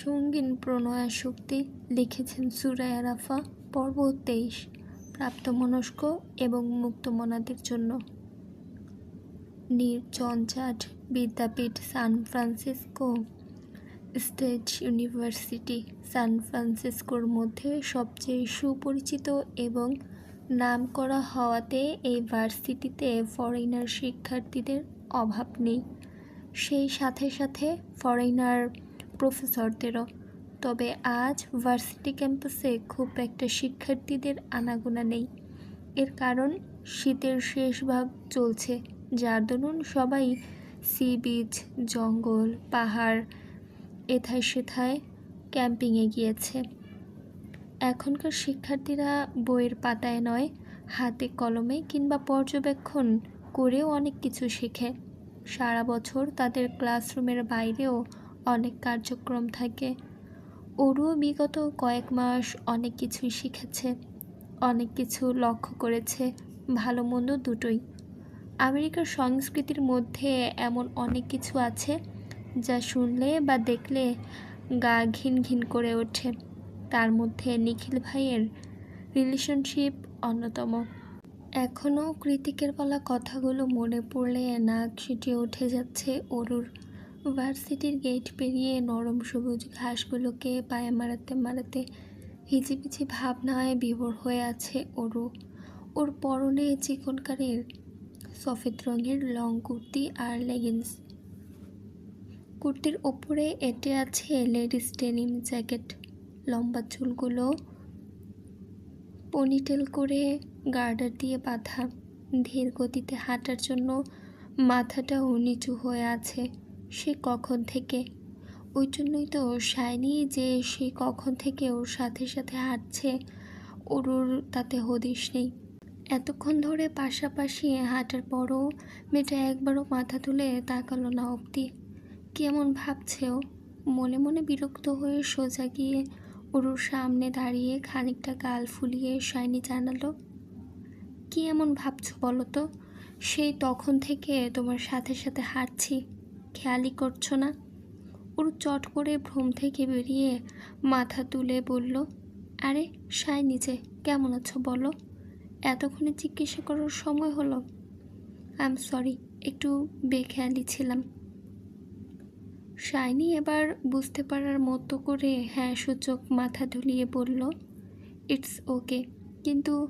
সঙ্গীন প্রণয়াশক্তি লিখেছেন সুরায় আরাফা পর্ব তেইশ, প্রাপ্তমনস্ক এবং মুক্তমনাদের জন্য। নির্ঝঞ্ঝাট বিদ্যাপীঠ San Francisco State University. San ফ্রান্সিসকোর মধ্যে সবচেয়ে সুপরিচিত এবং নামকরা হওয়াতে এই ভার্সিটিতে ফরেনার শিক্ষার্থীদের অভাব নেই। সেই সাথে সাথে ফরেনার প্রফেসরদেরও। তবে আজ ভার্সিটি ক্যাম্পাসে খুব একটা শিক্ষার্থীদের আনাগোনা নেই। এর কারণ শীতের শেষ ভাগ চলছে। যার দরুন সবাই সি বিচ, জঙ্গল, পাহাড় এথায় সেথায় ক্যাম্পিংয়ে গিয়েছে। এখনকার শিক্ষার্থীরা বইয়ের পাতায় নয়, হাতে কলমে কিংবা পর্যবেক্ষণ করেও অনেক কিছু শেখে। সারা বছর তাদের ক্লাসরুমের বাইরেও অনেক কার্যক্রম থাকে। ওরও বিগত কয়েক মাস অনেক কিছুই শিখেছে, অনেক কিছু লক্ষ্য করেছে, ভালো মন্দ দুটোই। আমেরিকার সংস্কৃতির মধ্যে এমন অনেক কিছু আছে যা শুনলে বা দেখলে গা ঘিন ঘিন করে ওঠে। তার মধ্যে নিখিল ভাইয়ের রিলেশনশিপ অন্যতম। এখনও কৃতিকের বলা কথাগুলো মনে পড়লে নাক সিটিয়ে উঠে যাচ্ছে অরুর। ভার্সিটির গেট পেরিয়ে নরম সবুজ ঘাসগুলোকে পায়ে মারাতে মারাতে হিজিবিজি ভাবনায় বিভোর হয়ে আছে অরু ওর পরনে চিকনকারের, সফেদ রঙের লং কুর্তি আর লেগিংস। কুর্তির ওপরে এটে আছে লেডিস ডেনিম জ্যাকেট, লম্বা চুলগুলো, পনিটেল করে গার্ডার দিয়ে বাঁধা। ধীর গতিতে হাঁটার জন্য মাথাটাও নিচু হয়ে আছে। সে কখন থেকে? ওই জন্যই তো শাইনি যে সে কখন থেকে ওর সাথে সাথে হাঁটছে, ওর ওর তাতে হদিশ নেই। এতক্ষণ ধরে পাশাপাশি হাঁটার পরও মেয়েটা একবারও মাথা তুলে তাকালো না অবধি। কেমন ভাবছে ও? মনে মনে বিরক্ত হয়ে সোজা গিয়ে ওর সামনে দাঁড়িয়ে খানিকটা গাল ফুলিয়ে শাইনি জানালো, কি এমন ভাবছ বলো তো? সেই তখন থেকে তোমার সাথে সাথে হাঁটছি। খেয়ালই করছ না? ওর চট করে ভ্রম থেকে বেরিয়ে মাথা তুলে বলল, আরে সাই নিচে কেমন আছো বলো? এতক্ষণে জিজ্ঞাসা করার সময় হলো। আই এম সরি একটু বেখেয়ালি ছিলাম। শাইনি এবার বুঝতে পারার মতো করে হ্যাঁ সূচক মাথা ধুলিয়ে বলল ইটস ওকে কিন্তু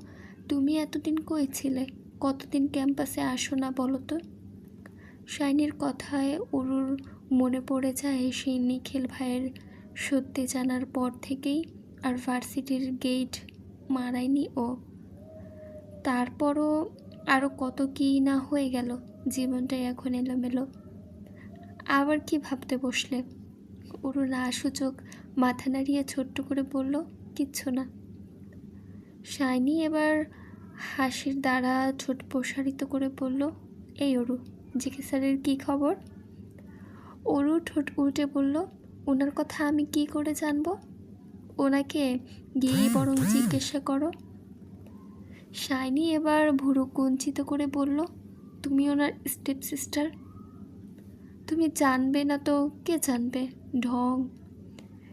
তুমি এতদিন কই ছিলে? কতদিন ক্যাম্পাসে আসো না বলো তো? শাইনির কথায় অরুর মনে পড়ে যায় সেই নিখিল ভাইয়ের সত্যি জানার পর থেকেই আর ভার্সিটির গেট মারায়নি ও। তারপরও আরও কত কী না হয়ে গেল, জীবনটাই এখন এলোমেলো। আবার কি ভাবতে বসলে? অরু না সূচক মাথা নাড়িয়ে ছোট্ট করে বলল, কিচ্ছু না। শাইনি এবার হাসির দ্বারা ছোট প্রসারিত করে বলল, এই অরু জিকে স্যারের কী খবর? অরু ঠোঁট উল্টে বলল ওনার কথা আমি কি করে জানব? ওনাকে গিয়ে বরং জিজ্ঞাসা করো। শাইনি এবার ভুরু কুঞ্চিত করে বলল, তুমি ওনার স্টেপ সিস্টার? তুমি জানবে না তো কে জানবে? ঢং।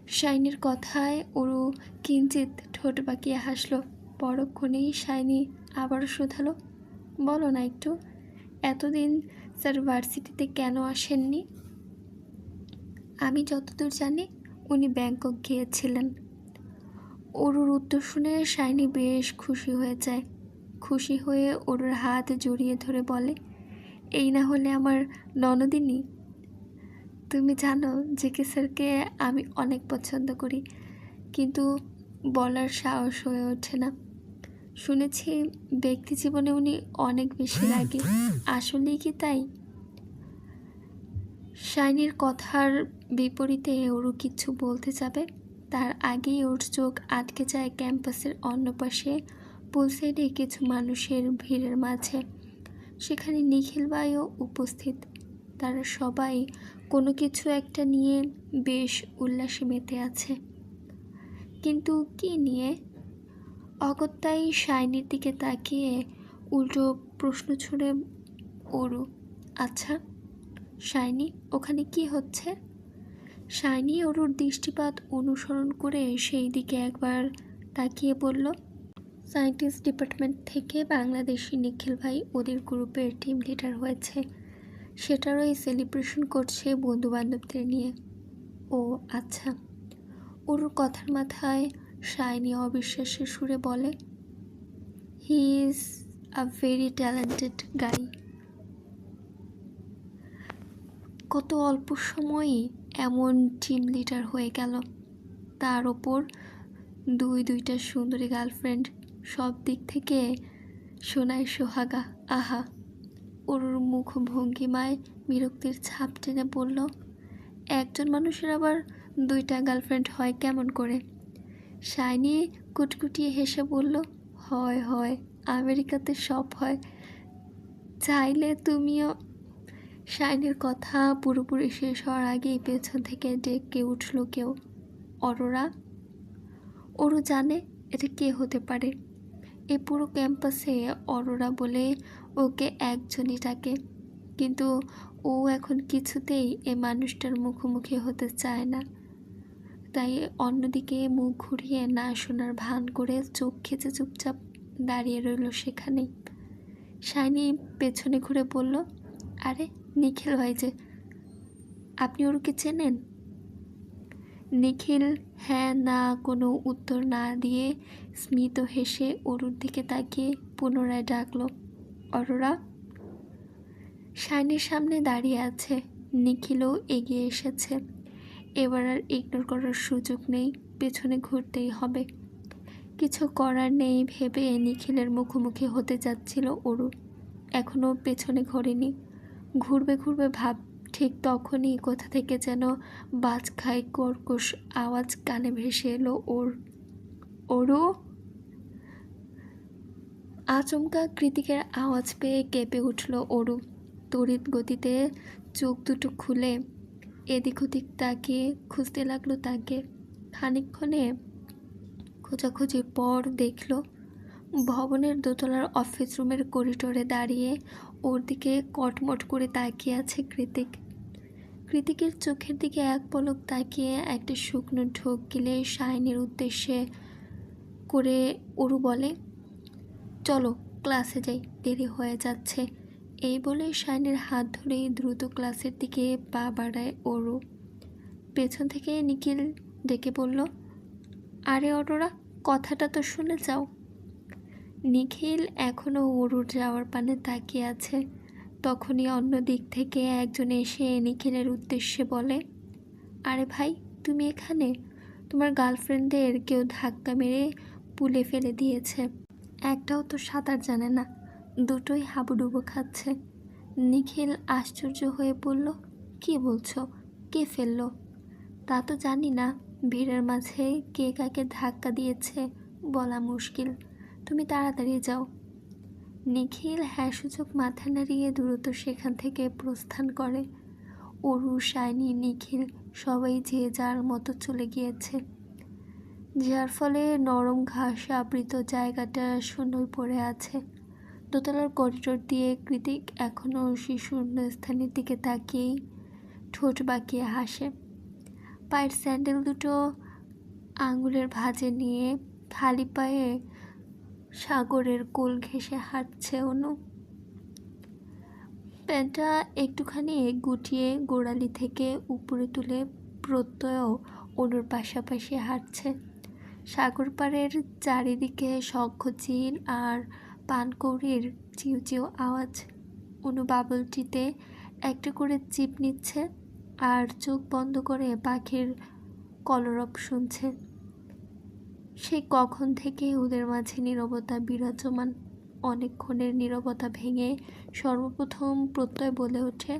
শাইনির কথায় ওরু কিঞ্চিত ঠোঁট বাঁকিয়ে হাসলো। পরক্ষণেই শাইনি আবারও শোধালো, বলো না একটু, এতদিন স্যার ভার্সিটিতে কেন আসেননি? আমি যতদূর জানি, উনি ব্যাংকক গিয়েছিলেন। ওরুর উত্তর শুনে শাইনি বেশ খুশি হয়ে যায়। খুশি হয়ে ওরুর হাত জড়িয়ে ধরে বলে, এই না হলে আমার ননদিনী, তুমি জানো যে কে স্যারকে আমি অনেক পছন্দ করি, কিন্তু বলার সাহস হয়ে ওঠে না। শুনেছি ব্যক্তি জীবনে উনি অনেক বেশি লাগে আসলেই কি তাই? শাইনির কথার বিপরীতে ওরও কিছু বলতে যাবে? তার আগেই ওর চোখ আটকে যায় ক্যাম্পাসের অন্য পাশে, পুল সাইডে কিছু মানুষের ভিড়ের মাঝে। সেখানে নিখিল ভাইও উপস্থিত। তারা সবাই কোনো কিছু একটা নিয়ে বেশ উল্লাসে মেতে আছে। কিন্তু কি নিয়ে? অগত্যাই শাইনির দিকে তাকিয়ে উল্টো প্রশ্ন ছুড়ে ওরু আচ্ছা শাইনি, ওখানে কি হচ্ছে? শাইনি ওরুর দৃষ্টিপাত অনুসরণ করে সেই দিকে একবার তাকিয়ে বলল, সায়েন্টিস্ট ডিপার্টমেন্ট থেকে বাংলাদেশি নিখিল ভাই ওদের গ্রুপের টিম লিডার হয়েছে। সেটারই সেলিব্রেশন করছে বন্ধুবান্ধবদের নিয়ে। ও আচ্ছা। ওর কথার মাথায় শাইনি অবিশ্বাসের সুরে বলে he is a very talented guy কত অল্প সময়েই এমন টিম লিডার হয়ে গেল। তার ওপর দুই দুইটা সুন্দরী গার্লফ্রেন্ড সব দিক থেকে সোনায় সোহাগা, আহা। ওর মুখভঙ্গিমায় বিরক্তির ছাপ টেনে বলল, একজন মানুষের আবার দুইটা গার্লফ্রেন্ড হয় কেমন করে? শাইনি কুটকুটিয়ে হেসে বলল, হয় হয়, আমেরিকাতে সব হয়। চাইলে তুমিও শাইনের কথা পুরোপুরি শেষ হওয়ার আগেই পেছন থেকে ডেকে উঠল কেউ। অরোরা? ওরও জানে এটা কে হতে পারে। এ পুরো ক্যাম্পাসে অরোরা বলে ওকে একজনই ডাকে। কিন্তু ও এখন কিছুতেই এ মানুষটার মুখোমুখি হতে চায় না। তাই অন্যদিকে মুখ ঘুরিয়ে না শোনার ভান করে চোখ খেচে চুপচাপ দাঁড়িয়ে রইল সেখানেই। শাইনি পেছনে ঘুরে বলল, আরে, নিখিল ভাই যে, আপনি ওরকে চেনেন? নিখিল হ্যাঁ না কোনো উত্তর না দিয়ে স্মিত হেসে অরুর দিকে তাকিয়ে পুনরায় ডাকল, অরোরা? শাইনের সামনে দাঁড়িয়ে আছে, নিখিলও এগিয়ে এসেছে। এবার আর ইগনোর করার সুযোগ নেই, পেছনে ঘুরতেই হবে। কিছু করার নেই ভেবে নিখিলের মুখোমুখি হতে যাচ্ছিল ওরু এখনও পেছনে ঘোরেনি। ঘুরবে ঘুরবে ভাব, ঠিক তখনই কোথা থেকে যেন বাজ খায় কর্কশ আওয়াজ কানে ভেসে এলো ওর। ওরও আচমকা কৃতিকের আওয়াজ পেয়ে কেঁপে উঠল অরু। তড়িৎ গতিতে চোখ দুটো খুলে এদিক ওদিক তাকিয়ে খুঁজতে লাগল তাকে। খানিকক্ষণে খোঁজাখুঁজির পর দেখল ভবনের দোতলার অফিস রুমের করিডোরে দাঁড়িয়ে ওর দিকে কটমট করে তাকিয়ে আছে কৃতিক। কৃতিকের চোখের দিকে এক পলক তাকিয়ে একটা শুকনো ঢোক গিলে শাইনের উদ্দেশ্যে করে ওরু বলে, চলো ক্লাসে যাই, দেরি হয়ে যাচ্ছে। এই বলে শাইনের হাত ধরেই দ্রুত ক্লাসের দিকে পা বাড়ায় ওরু। পেছন থেকে নিখিল ডেকে বলল, আরে অটোরা, কথাটা তো শুনে যাও। নিখিল এখনও অরুর যাওয়ার পানে তাকিয়ে আছে। তখনই অন্য দিক থেকে একজন এসে নিখিলের উদ্দেশ্যে বলে, আরে ভাই, তুমি এখানে? তোমার গার্লফ্রেন্ডদের কেউ ধাক্কা মেরে পুলে ফেলে দিয়েছে। একটাও তো সাঁতার জানে না। দুটোই হাবুডুবু খাচ্ছে। নিখিল আশ্চর্য হয়ে বলল, কি বলছো? কে ফেলল? তা তো জানি না। ভিড়ের মাঝে কে কাকে ধাক্কা দিয়েছে বলা মুশকিল। তুমি তাড়াতাড়ি যাও। নিখিল হ্যাঁ সূচক মাথা নাড়িয়ে দ্রুত সেখান থেকে প্রস্থান করে। অরু, শাইনি, নিখিল সবাই যে যার মতো চলে গিয়েছে। যার ফলে নরম ঘাস আবৃত জায়গাটা শূন্যই পড়ে আছে। দোতলার করিডোর দিয়ে কৃতিক এখনও শিশূন্য স্থানের দিকে তাকিয়েই ঠোঁট বাঁকিয়ে হাসে। পায়ের স্যান্ডেল দুটো আঙুলের ভাঁজে নিয়ে খালি পায়ে সাগরের কোল ঘেঁষে হাঁটছে অনু। প্যান্টটা একটুখানি গুটিয়ে গোড়ালি থেকে উপরে তুলে প্রত্যয় অনুর পাশাপাশি হাঁটছে। সাগর পাড়ের চারিদিকে শঙ্খ চিল আর পানকৌড়ির চিউ চিউ আওয়াজ অনু বাবলটিতে একটা করে চিপ নিচ্ছে আর চোখ বন্ধ করে পাখির কলরব শুনছে। সে কখন থেকে ওদের মাঝে নীরবতা বিরাজমান, অনেকক্ষণের নীরবতা ভেঙে সর্বপ্রথম প্রত্যয় বলে ওঠে।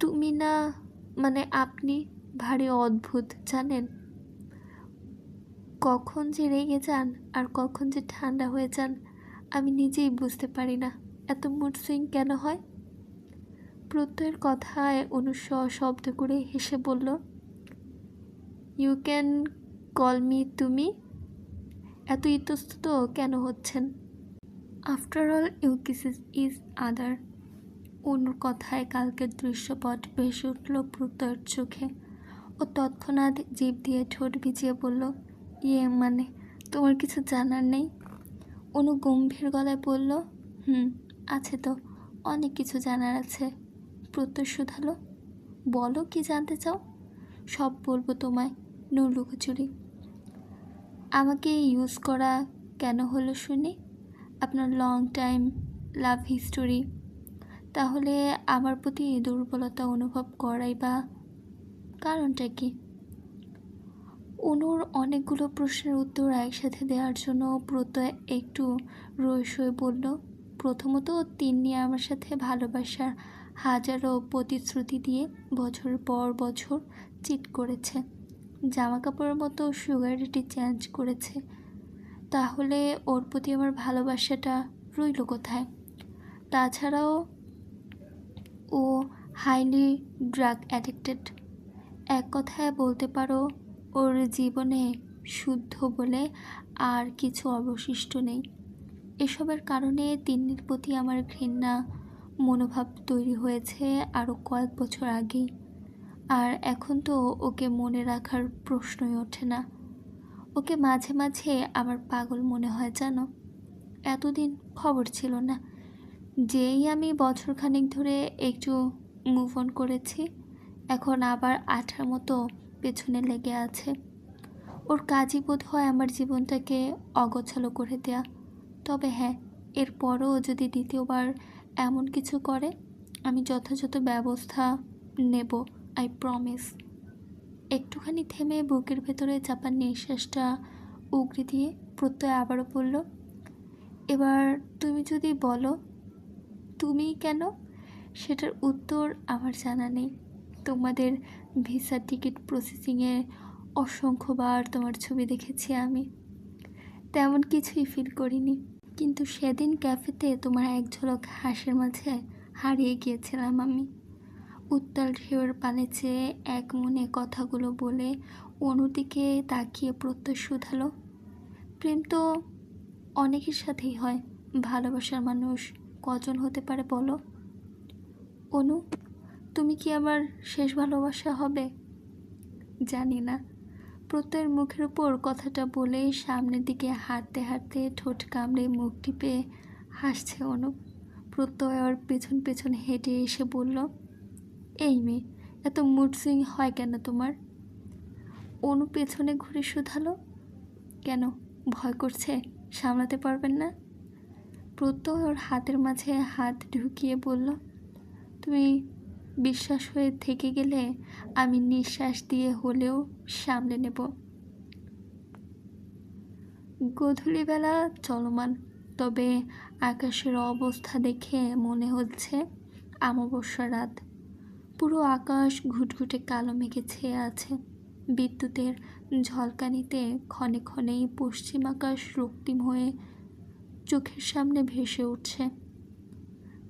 তুমি না মানে আপনি, ভারী অদ্ভুত, জানেন? কখন যে রেগে যান আর কখন যে ঠান্ডা হয়ে যান, আমি নিজেই বুঝতে পারি না। এত মুড সুইং কেন হয়? প্রত্যয়ের কথায় অনুস্ব শব্দ করে হেসে বলল ইউ ক্যান কল মি তুমি? এত ইতস্তত কেন হচ্ছেন? After all you kisses is other অনুর কথায় কালকের দৃশ্যপট ভেসে উঠল প্রত্যয়ের চোখে ও তৎক্ষণাৎ জিভ দিয়ে ঠোঁট ভিজিয়ে বলল ইয়ে মানে তোমার কিছু জানার নেই? অনু গম্ভীর গলায় বলল, হুম, আছে তো, অনেক কিছু জানার আছে। প্রত্যয় শুধালো, বলো কি জানতে চাও? সব বলব তোমায় নো লুকোচুরি আমাকে ইউজ করা কেন হলো শুনি? আপনার লং টাইম লাভ হিস্টোরি তাহলে আমার প্রতি দুর্বলতা অনুভব করাই বা কারণটা কি? অনুর অনেকগুলো প্রশ্নের উত্তর একসাথে দেওয়ার জন্য প্রত্যয় একটু রইস হয়ে বলল, প্রথমত তিন্নি আমার সাথে ভালোবাসার হাজারো প্রতিশ্রুতি দিয়ে বছর পর বছর চিট করেছে জামা কাপড়ের মতো সুগারিটি চেঞ্জ করেছে। তাহলে ওর প্রতি আমার ভালোবাসাটা রইল কোথায়? তাছাড়াও ও হাইলি ড্রাগ অ্যাডিক্টেড এক কথায় বলতে পারো ওর জীবনে শুদ্ধ বলে আর কিছু অবশিষ্ট নেই। এসবের কারণে তিন্নির প্রতি আমার ঘৃণা, মনোভাব তৈরি হয়েছে আরও কয়েক বছর আগেই। আর এখন তো ওকে মনে রাখার প্রশ্নই ওঠে না। ওকে মাঝে মাঝে আমার পাগল মনে হয় জানো? এতদিন খবর ছিল না। যেই আমি বছরখানেক ধরে একটু মুভ অন করেছি, এখন আবার আঠার মতো পেছনে লেগে আছে। ওর কাজই বোধ হয় আমার জীবনটাকে অগোছালো করে দেয়া। তবে হ্যাঁ এরপরও যদি দ্বিতীয়বার এমন কিছু করে, আমি যথাযথ ব্যবস্থা নেব আই প্রমিস একটুখানি থেমে বুকের ভেতরে চাপার নিঃশ্বাসটা উগড়ে দিয়ে প্রত্যয় আবারও বলল, এবার তুমি যদি বলো, তুমি কেন? সেটার উত্তর আমার জানা নেই। তোমাদের ভিসা টিকিট প্রসেসিংয়ে অসংখ্যবার তোমার ছবি দেখেছি আমি। তেমন কিছুই ফিল করিনি। কিন্তু সেদিন ক্যাফেতে তোমার এক ঝলক হাসের মাঝে হারিয়ে গিয়েছিলাম আমি। উত্তাল ঢেউয়ের পানে চেয়ে এক মনে কথাগুলো বলে অনুদিকে তাকিয়ে প্রত্যয় শুধালো। প্রেম তো অনেকের সাথেই হয়, ভালোবাসার মানুষ কজন হতে পারে বলো? অনু তুমি কি আমার শেষ ভালোবাসা হবে? জানি না। প্রত্যয়ের মুখের উপর কথাটা বলে সামনের দিকে হাঁটতে হাঁটতে ঠোঁট কামড়ে মুখ টিপে হাসছে অনু প্রত্যয় ওর পেছন পেছন হেঁটে এসে বলল, এই মেয়ে, এত মুড সুইং হয় কেন তোমার? অনু পেছনে ঘুরে শুধালো, কেন, ভয় করছে? সামলাতে পারবেন না? প্রত্যয় ওর হাতের মাঝে হাত ঢুকিয়ে বলল, তুমি বিশ্বাস হয়ে থেকে গেলে আমি নিঃশ্বাস দিয়ে হলেও সামলে নেব। গধূলিবেলা চলমান, তবে আকাশের অবস্থা দেখে মনে হচ্ছে অমাবস্যা রাত। পুরো আকাশ ঘুটঘুটে কালো মেঘে ছেয়ে আছে। বিদ্যুতের ঝলকানিতে ক্ষণে ক্ষণেই পশ্চিম আকাশ রক্তিম হয়ে চোখের সামনে ভেসে উঠছে।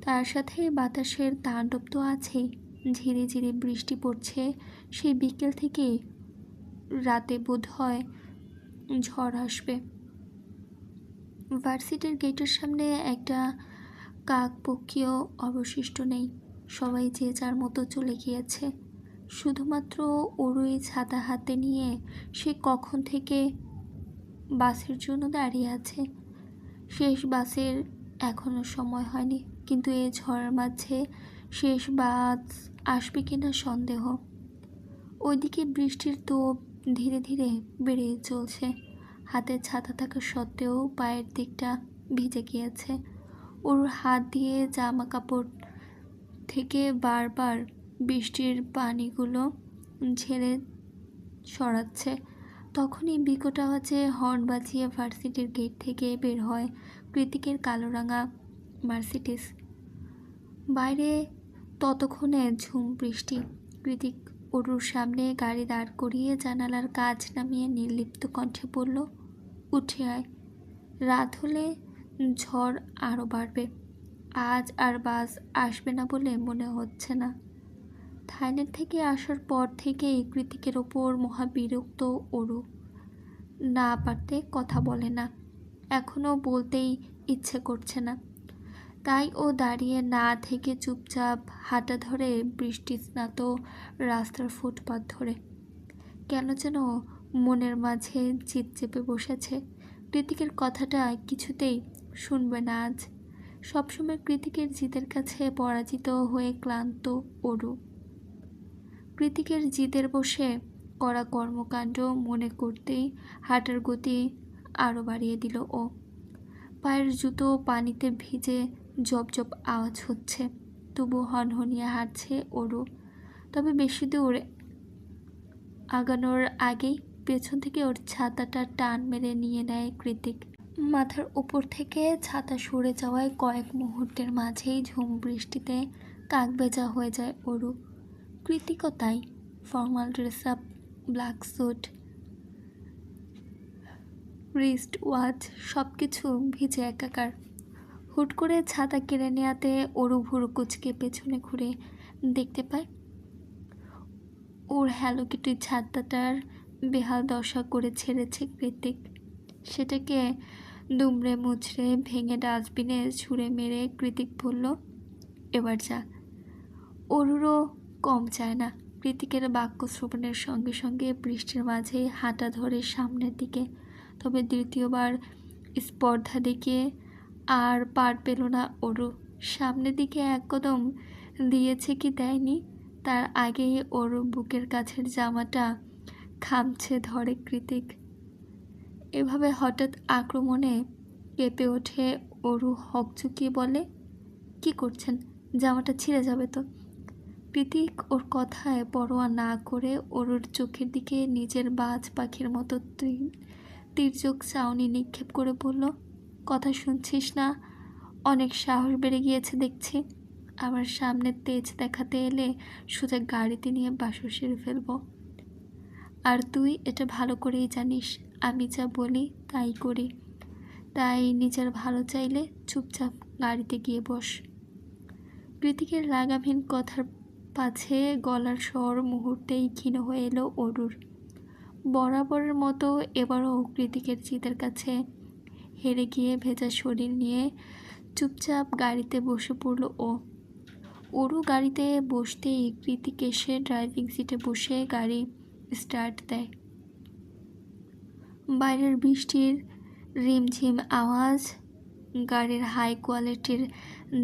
তার সাথে বাতাসের তাণ্ডব তো আছেই। ঝিরে ঝিরে বৃষ্টি পড়ছে। সেই বিকেল থেকে রাতে বোধ হয় ঝড় আসবে। ভার্সিটির গেটের সামনে একটা কাক পক্ষীও অবশিষ্ট নেই। সবাই যে যার মতো চলে গিয়েছে। শুধুমাত্র ওরই ছাতা হাতে নিয়ে সে কখন থেকে বাসের জন্য দাঁড়িয়ে আছে। শেষ বাসের এখনও সময় হয়নি। কিন্তু এই ঝড়ের মাঝে শেষ বাস আসবে কিনা সন্দেহ। ওইদিকে বৃষ্টির তোপ ধীরে ধীরে বেড়ে চলছে। হাতে ছাতা থাকা সত্ত্বেও পায়ের দিকটা ভিজে গিয়েছে। ওর হাত দিয়ে জামা কাপড় থেকে বারবার বৃষ্টির পানিগুলো ঝেড়ে সরাচ্ছে। তখনই বিকট আওয়াজে হর্ন বাজিয়ে ভার্সিটির গেট থেকে বের হয় কৃতিকের কালোরাঙা মার্সিডিস। বাইরে ততক্ষণে ঝুম বৃষ্টি। কৃতিক অরুর সামনে গাড়ি দাঁড় করিয়ে জানালার কাজ নামিয়ে নির্লিপ্ত কণ্ঠে বলল, উঠে আয়। রাত হলে ঝড় আরও বাড়বে। আজ আর বাস আসবে না বলে মনে হচ্ছে না। থাইল্যান্ড থেকে আসার পর থেকেই কৃতিকের ওপর মহাবিরক্ত অরু। না পারতে কথা বলে না। এখনও বলতেই ইচ্ছে করছে না। তাই ও দাঁড়িয়ে না থেকে চুপচাপ হাঁটা ধরে বৃষ্টি স্নাত রাস্তার ফুটপাত ধরে। কেন যেন মনের মাঝে চিত চেপে বসেছে। কৃতিকের কথাটা কিছুতেই শুনবে না আজ। সবসময় কৃতিকের জিদের কাছে পরাজিত হয়ে ক্লান্ত অরু। কৃতিকের জিদের বসে করা কর্মকাণ্ড মনে করতেই হাঁটার গতি আরও বাড়িয়ে দিল ও। পায়ের জুতো পানিতে ভিজে জব আওয়াজ হচ্ছে। তবু হনহনিয়ে হাঁটছে ওরও তবে বেশি দূর আগানোর আগেই পেছন থেকে ওর ছাতাটা টান মেরে নিয়ে নেয় কৃতিক। মাথার উপর থেকে ছাতা সরে যাওয়ায় কয়েক মুহূর্তের মাঝেই ঝুম বৃষ্টিতে কাকবেজা হয়ে যায় ওরু। কৃতিকও তাই, formal dress up, black suit, wrist watch সব কিছু ভিজে একাকার। হুট করে ছাতা কেড়ে নেওয়াতে ওরু ভুরু কুচকে পেছনে ঘুরে দেখতে পায়, ওর হ্যালো কিটির ছাতাটার বেহাল দশা করে ছেড়েছে কৃতিক। সেটাকে দুমড়ে মুচড়ে ভেঙে ডাস্টবিনে ছুঁড়ে মেরে কৃতিক বলল, এবার যা। অরুরও কম চায় না। কৃতিকের বাক্য শ্রবণের সঙ্গে সঙ্গে বৃষ্টির মাঝে হাঁটা ধরে সামনের দিকে, তবে দ্বিতীয়বার স্পর্ধা দেখিয়ে আর পার পেল না ওরু সামনের দিকে এক কদম দিয়েছে কি দেয়নি? তার আগেই ওর বুকের কাছের জামাটা খামছে ধরে কৃতিক। এভাবে হঠাৎ আক্রমণে কেঁপে ওঠে অরু হকচুকিয়ে বলে, কি করছেন? জামাটা ছিঁড়ে যাবে তো? কৃতিক ওর কথায় পরোয়া না করে অরুর চোখের দিকে নিজের বাজ পাখির মতো তীর্যক চাউনি নিক্ষেপ করে বলল কথা শুনছিস না? অনেক সাহস বেড়ে গিয়েছে দেখছি। আবার সামনে তেজ দেখাতে এলে সোজা গাড়িতে নিয়ে বাসর সেরে ফেলব। আর তুই এটা ভালো করেই জানিস, আমি যা বলি তাই করি। তাই নিজের ভালো চাইলে চুপচাপ গাড়িতে গিয়ে বস। কৃতিকের রাগাভীন কথার পাছে গলার স্বর মুহূর্তেই ক্ষীণ হয়ে এলো অরুর। বরাবরের মতো এবারও কৃতিকের চিতের কাছে হেরে গিয়ে ভেজা শরীর নিয়ে চুপচাপ গাড়িতে বসে পড়ল ও। ওরও গাড়িতে বসতেই কৃতিক এসে ড্রাইভিং সিটে বসে গাড়ি স্টার্ট দেয়। বাইরের বৃষ্টির রিমঝিম আওয়াজ, গাড়ির হাই কোয়ালিটির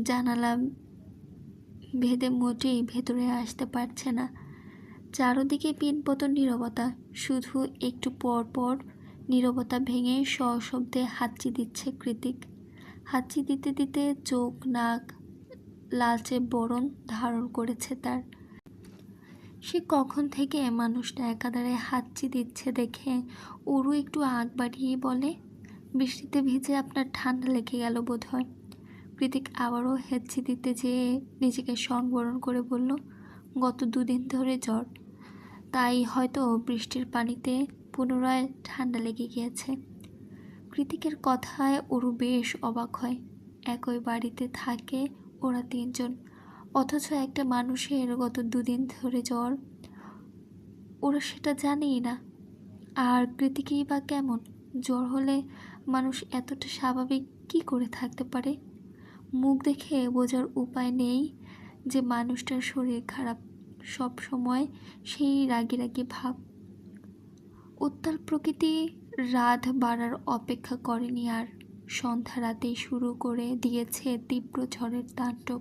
জানালা ভেদে মোটেই ভেতরে আসতে পারছে না। চারোদিকে পিনপতন নীরবতা, শুধু একটু পর পর নীরবতা ভেঙে সশব্দে হাঁচি দিচ্ছে কৃতিক। হাঁচি দিতে দিতে চোখ, নাক, লালচে বরণ ধারণ করেছে তার। সে কখন থেকে মানুষটা একাধারে হাঁচি দিচ্ছে দেখে ওরও একটু আগ বাড়িয়ে বলে, বৃষ্টিতে ভিজে আপনার ঠান্ডা লেগে গেল বোধ হয় কৃতিক আবারও হেঁচি দিতে যেয়ে নিজেকে সংবরণ করে বলল, গত দুদিন ধরে জ্বর। তাই হয়তো বৃষ্টির পানিতে পুনরায় ঠান্ডা লেগে গিয়েছে। কৃতিকের কথায় ওরু বেশ অবাক হয়। একই বাড়িতে থাকে ওরা তিনজন। অথচ একটা মানুষের গত দুদিন ধরে জ্বর। ওরা সেটা জানেই না। আর কৃতিকেই বা কেমন? জ্বর হলে মানুষ এতটা স্বাভাবিক কি করে থাকতে পারে? মুখ দেখে বোঝার উপায় নেই যে মানুষটার শরীর খারাপ। সব সময় সেই রাগি রাগি ভাব। উত্তাল প্রকৃতি রাত বাড়ার অপেক্ষা করেনি আর সন্ধ্যা রাতেই শুরু করে দিয়েছে তীব্র ঝড়ের তাণ্ডব।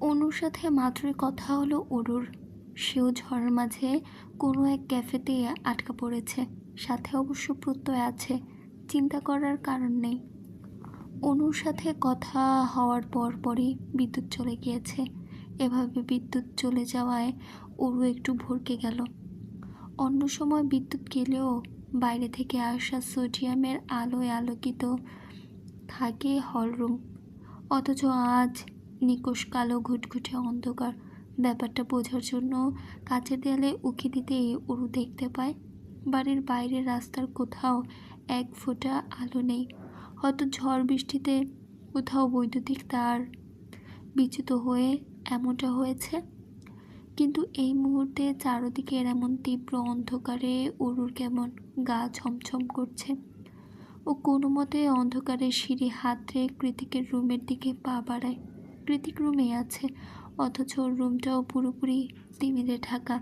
অনুর সাথে মাত্রই কথা হলো অরুর। সেও ঝড়ের মাঝে কোনো এক ক্যাফেতে আটকা পড়েছে, সাথে অবশ্য প্রত্যয় আছে, চিন্তা করার কারণ নেই। অনুর সাথে কথা হওয়ার পর পরই বিদ্যুৎ চলে গিয়েছে। এভাবে বিদ্যুৎ চলে যাওয়ায় ওরু একটু ভরকে গেল। অন্য সময় বিদ্যুৎ গেলেও বাইরে থেকে আসা সোডিয়ামের আলোয় আলোকিত থাকে হলরুম। অথচ আজ নিকোষ কালো ঘুটঘুটে অন্ধকার। ব্যাপারটা বোঝার জন্য কাছের দেয়ালে উঁকি দিতেই উরু দেখতে পায়। বাড়ির বাইরের রাস্তার কোথাও এক ফোঁটা আলো নেই। হয়তো ঝড় বৃষ্টিতে কোথাও বৈদ্যুতিক তার বিচ্যুত হয়ে এমনটা হয়েছে। কিন্তু এই মুহূর্তে চারদিকের এমন তীব্র অন্ধকারে উরুর কেমন গা ছমছম করছে। ও কোনো মতে অন্ধকারে সিঁড়ি হাতড়ে কৃতিকের রুমের দিকে পা বাড়ায়। কৃতিক রুমে আছে, অথচ রুমটাও পুরোপুরি তিমিরে ঢাকা।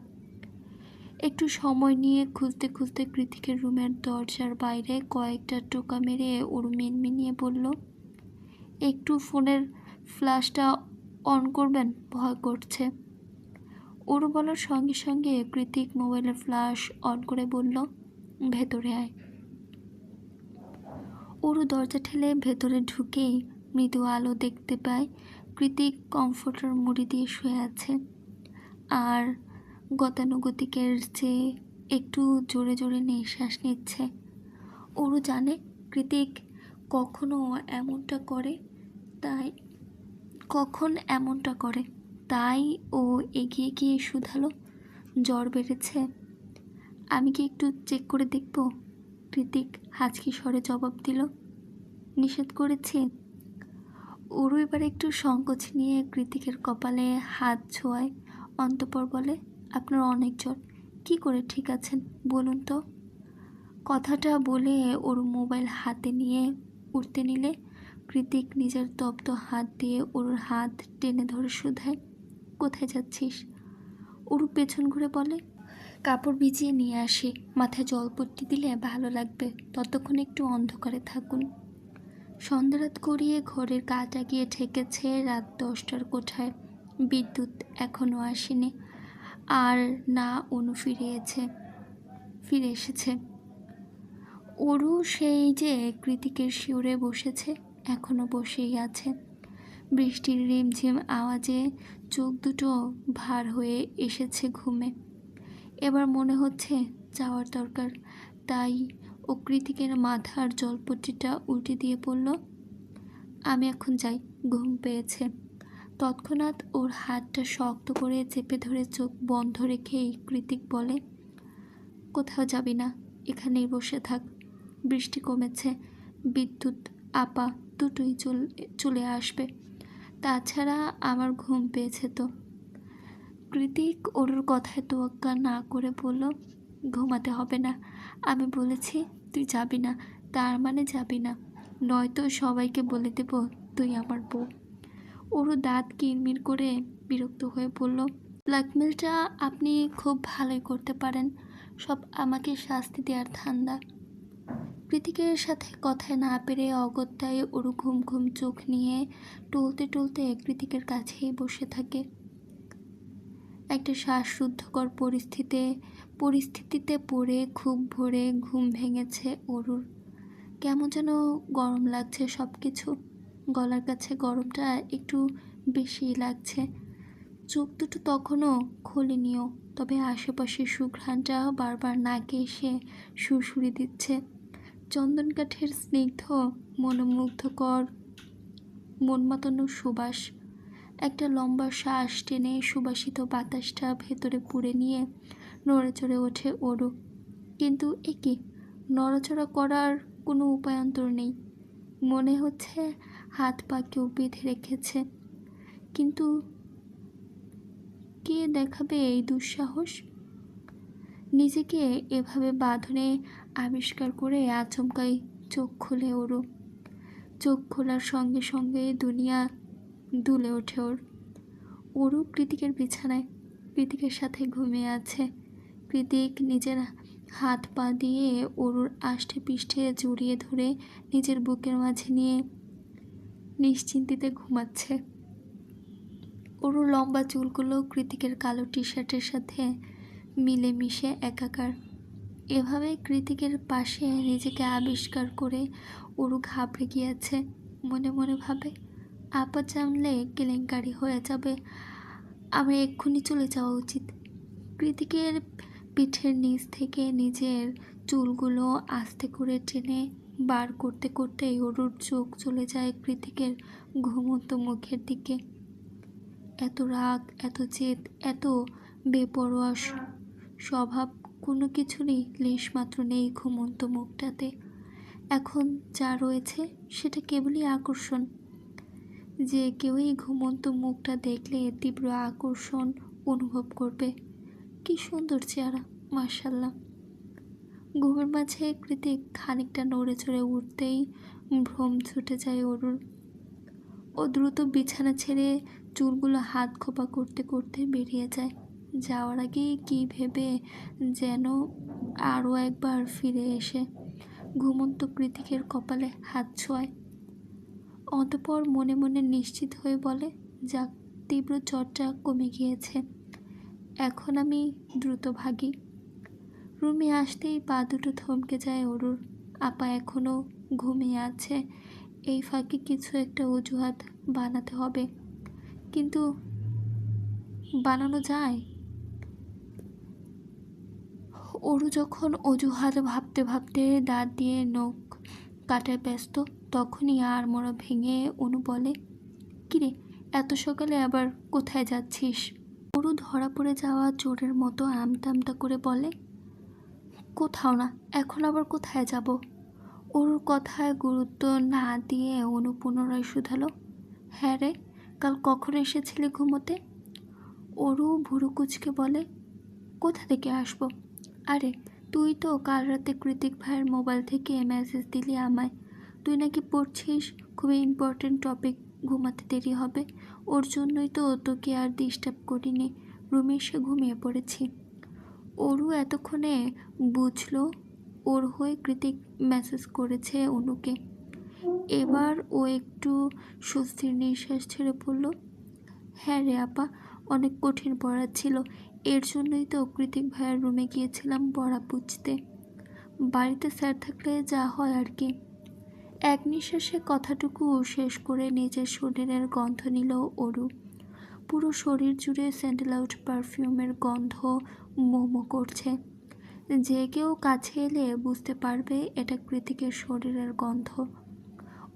একটু সময় নিয়ে খুঁজতে খুঁজতে কৃতিকের রুমের দরজার বাইরে কয়েকটা টোকা মেরে ওর মিনমিনিয়ে বলল, একটু ফোনের ফ্ল্যাশটা অন করবেন, ভয় করছে। ওরু বলার সঙ্গে সঙ্গে কৃতিক মোবাইলের ফ্ল্যাশ অন করে বলল, ভেতরে আয়। ওরু দরজা ঠেলে ভেতরে ঢুকেই মৃদু আলো দেখতে পায় কৃতিক কমফোর্টার মুড়ি দিয়ে শুয়ে আছে। আর গতানুগতিকের চেয়ে একটু জোরে জোরে নিঃশ্বাস নিচ্ছে। ওরু জানে কৃতিক কখনো এমনটা করে, তাই কখন এমনটা করে। তাই ও এগিয়ে গিয়ে শুধালো। জ্বর বেড়েছে। আমি কি একটু চেক করে দেখব? কৃতিক হাজকি স্বরে জবাব দিল। নিষেধ করেছি। ওরও এবার একটু সংকোচ নিয়ে কৃতিকের কপালে হাত ছোঁয়ায়। অন্তপর বলে, আপনার অনেক জ্বর। কি করে ঠিক আছেন? বলুন তো। কথাটা বলে ওর মোবাইল হাতে নিয়ে উঠতে নিলে কৃতিক নিজের তপ্ত হাত দিয়ে ওর হাত টেনে ধরে শুধায়। কোথায় যাচ্ছিস? ওর পেছন ঘুরে বলে, কাপড় ভিজিয়ে নিয়ে আসি। মাথায় জলপট্টি দিলে ভালো লাগবে। ততক্ষণ একটু অন্ধকারে থাকুন। সন্ধ্যারাত করিয়ে ঘরের কাটা গিয়ে ঠেকেছে রাত দশটার কোঠায়। বিদ্যুৎ এখনও আসেনি। আর না অনু ফিরিয়েছে, ফিরে এসেছে। ওরু সেই যে কৃতিকের শিওরে বসেছে এখনও বসেই আছে। বৃষ্টির রিমঝিম আওয়াজে চোখ দুটো ভার হয়ে এসেছে ঘুমে। এবার মনে হচ্ছে যাওয়ার দরকার। তাই ও কৃতিকের মাথার জলপট্টিটা উল্টে দিয়ে পড়ল আমি এখন যাই, ঘুম পেয়েছে। তৎক্ষণাৎ ওর হাতটা শক্ত করে চেপে ধরে চোখ বন্ধ রেখেই কৃতিক বলে, কোথাও যাবি না, এখানেই বসে থাক। বৃষ্টি কমেছে, বিদ্যুৎ, আপা দুটোই চলে আসবে। তাছাড়া আমার ঘুম পেয়েছে তো। কৃতিক ওর কথায় তোয়াক্কা না করে বলল, ঘুমাতে হবে না। আমি বলেছি, তুই যাবি না। তার মানে যাবি না। নয়তো সবাইকে বলে দেব তুই আমার বউ। ওরও দাঁত কিরমির করে বিরক্ত হয়ে বলল ব্ল্যাকমেলটা আপনি খুব ভালোই করতে পারেন। সব আমাকে শাস্তি দেওয়ার ধান্দা। কৃতিকের সাথে কথায় না পেরে অগত্যায় ওরু ঘুম ঘুম চোখ নিয়ে টলতে টলতে কৃতিকের কাছেই বসে থাকে। একটা শ্বাসরুদ্ধকর পরিস্থিতিতে পরিস্থিতিতে পড়ে খুব ভোরে ঘুম ভেঙেছে অরুর। কেমন যেন গরম লাগছে সব কিছু গলার কাছে গরমটা একটু বেশি লাগছে। চোখ দুটো তখনও খোলেনিও, তবে আশেপাশে সুঘ্রাণটা বারবার নাকে এসে সুরসুরি দিচ্ছে। চন্দন কাঠের স্নিগ্ধ, মনোমুগ্ধকর মন মাতানো সুবাস। একটা লম্বা শ্বাস টেনে সুবাসিত বাতাসটা ভেতরে পুড়ে নিয়ে নড়ে চড়ে ওঠে ওরও কিন্তু একে নড়াচড়া করার কোনো উপায়ান্তর নেই। মনে হচ্ছে হাত পা কেউ বেঁধে রেখেছে। কিন্তু কে দেখাবে এই দুঃসাহস? নিজেকে এভাবে বাঁধনে আবিষ্কার করে আচমকাই চোখ খুলে ওরও চোখ খোলার সঙ্গে সঙ্গে দুনিয়া দুলে ওঠে ওর। ওরও কৃতিকের বিছানায় কৃতিকের সাথে ঘুমিয়ে আছে। কৃতিক নিজের হাত পা দিয়ে ওরুর আষ্টে পিষ্টে জড়িয়ে ধরে নিজের বুকের মাঝে নিয়ে নিশ্চিন্তিতে ঘুমাচ্ছে। ওরুর লম্বা চুলগুলো কৃতিকের কালো টি শার্টের সাথে মিলে মিশে একাকার। এভাবে কৃতিকের পাশে নিজেকে আবিষ্কার করে ওরু ঘাবড়ে গিয়েছে, মনে মনে ভাবে, আপা জানলে কেলেঙ্কারি হয়ে যাবে, আমার এক্ষুনি চলে যাওয়া উচিত। কৃতিকের পিঠের নিচ থেকে নিজের চুলগুলো আস্তে করে টেনে বার করতে করতে অরুর চোখ চলে যায় কৃতিকের ঘুমন্ত মুখের দিকে। এত রাগ, এত জেদ, এত বেপরোয়া স্বভাব কোনো কিছুরই লেশমাত্র নেই ঘুমন্ত মুখটাতে। এখন যা রয়েছে সেটা কেবলই আকর্ষণ। যে কেউই ঘুমন্ত মুখটা দেখলে তীব্র আকর্ষণ অনুভব করবে। কি সুন্দর চেহারা মার্শাল্লাহ ঘুমের মাঝে কৃতিক খানিকটা নড়ে চড়ে উঠতেই ভ্রম ছুটে যায় অরুর ও দ্রুত বিছানা ছেড়ে চুলগুলো হাত খোপা করতে করতে বেরিয়ে যায়। যাওয়ার আগেই কী ভেবে যেন আরও একবার ফিরে এসে ঘুমন্ত কৃতিকের কপালে হাত ছোঁয় অতপর মনে মনে নিশ্চিত হয়ে বলে, যাক, তীব্র চর্চা কমে গিয়েছে। এখন আমি দ্রুত ভাগি। রুমে আসতেই পা দুটো থমকে যায় অরুর। আপা এখনও ঘুমিয়ে আছে, এই ফাঁকে কিছু একটা অজুহাত বানাতে হবে। কিন্তু বানানো যায়? অরু যখন অজুহাত ভাবতে ভাবতে দাঁত দিয়ে নখ কাটায় ব্যস্ত, তখনই আর মোড়া ভেঙে অনু বলে, কিরে, এত সকালে আবার কোথায় যাচ্ছিস? অরু ধরা পড়ে যাওয়া চোরের মতো আমতা আমতা করে বলে, কোথাও না, এখন আবার কোথায় যাব? ওর কথায় গুরুত্ব না দিয়ে অনু পুনরায় শুধালো হ্যাঁ রে, কাল কখন এসেছিলি ঘুমোতে? ওরু ভুরু কুচকে বলে, কোথা থেকে আসব? আরে, তুই তো কাল রাতে কৃতিক ভাইয়ের মোবাইল থেকে মেসেজ দিলি আমায়। তুই নাকি পড়ছিস? খুবই ইম্পর্টেন্ট টপিক ঘুমাতে দেরি হবে। ওর জন্যই তো তোকে আর ডিস্টার্ব করিনি। রুমে এসে ঘুমিয়ে পড়েছি। ওরু এতক্ষণে বুঝলো ওর হয়ে কৃতিক মেসেজ করেছে অনুকে। এবার ও একটু স্বস্তির নিঃশ্বাস ছেড়ে পড়ল হ্যাঁ রে আপা, অনেক কঠিন পড়া ছিল। এর জন্যই তো কৃতিক ভাইয়ের রুমে গিয়েছিলাম পড়া বুঝতে বাড়িতে স্যার থাকলে যা হয় আর কি। এক নিঃশ্বাসে কথাটুকু শেষ করে নিজের শরীরের গন্ধ নিল অরু। পুরো শরীর জুড়ে স্যান্ডেল আউট পারফিউমের গন্ধ মোমো করছে। যে কেউ কাছে এলে বুঝতে পারবে এটা কৃতিকের শরীরের গন্ধ।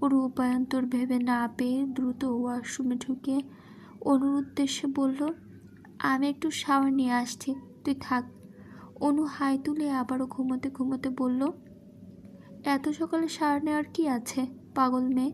ওর উপায়ন্তর ভেবে না পেয়ে দ্রুত ওয়াশরুমে ঢুকে অনুর উদ্দেশ্যে বলল আমি একটু শাওয়ার নিয়ে আসছি। তুই থাক। অনু হাই তুলে আবারও ঘুমোতে ঘুমোতে বলল, এত সকালে শাওয়ার নেওয়ার কি আছে, পাগল মেয়ে?